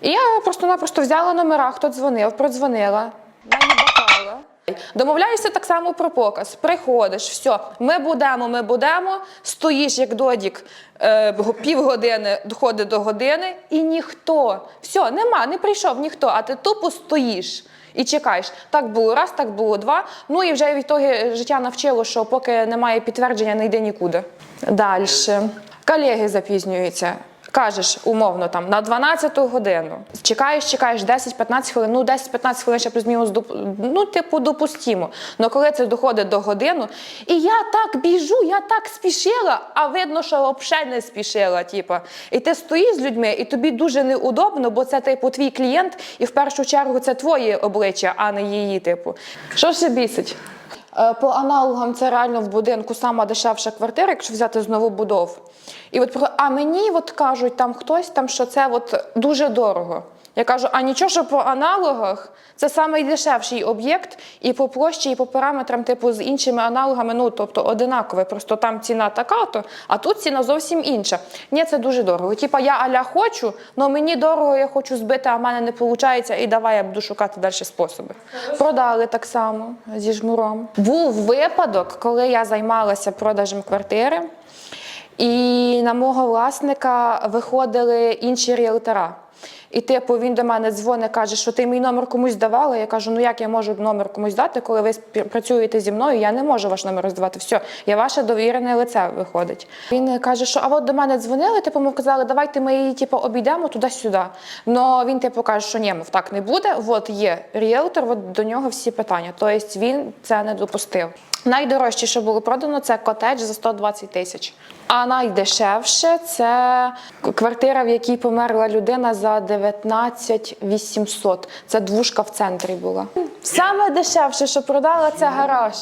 І я просто-напросто взяла номера, хто дзвонив, продзвонила, наїбакала. Домовляєшся так само про показ. Приходиш, все, ми будемо, ми будемо. Стоїш як додік е, півгодини, доходить до години, і ніхто. Все, нема, не прийшов ніхто, а ти тупо стоїш. І чекаєш. Так було раз, так було два. Ну і вже від того життя навчило, що поки немає підтвердження, не йди нікуди. Далі. Колеги запізнюються. Кажеш, умовно, там на 12 годину. Чекаєш, чекаєш 10-15 хвилин. Ну, 10-15 хвилин ще плюс-мінус ну, типу, допустимо. Але коли це доходить до годину, і я так біжу, я так спішила, а видно, що взагалі не спішила. Типу. І ти стоїш з людьми, і тобі дуже неудобно, бо це типу твій клієнт, і в першу чергу це твоє обличчя, а не її. Типу. Що ще бісить? Е, По аналогам це реально в будинку сама дешевша квартира, якщо взяти з новобудов. І от а мені от кажуть там хтось, там, що це от дуже дорого. Я кажу, а нічого, що по аналогах це найдешевший об'єкт і по площі, і по параметрам, типу, з іншими аналогами, ну тобто одинакове. Просто там ціна така, то а тут ціна зовсім інша. Ні, це дуже дорого. Типа я аля хочу, але мені дорого, я хочу збити, а в мене не виходить, і давай я буду шукати далі способи. Продали так само зі жмуром. Був випадок, коли я займалася продажем квартири, і на мого власника виходили інші ріелтора. І типу він до мене дзвонить, каже, що ти мій номер комусь давала. Я кажу, ну як я можу номер комусь дати, коли ви працюєте зі мною, я не можу ваш номер роздавати. Все, я ваше довірене лице виходить. Він каже, що а от до мене дзвонили, типу, ми казали, давайте ми її типу, обійдемо туди-сюди. Но він типу каже, що ні, мов так не буде. От є ріелтор, от до нього всі питання. Тобто він це не допустив. Найдорожче, що було продано, це котедж за 120 тисяч. А найдешевше це квартира, в якій померла людина за 19 800. Це двушка в центрі була. Саме дешевше, що продала, це гараж.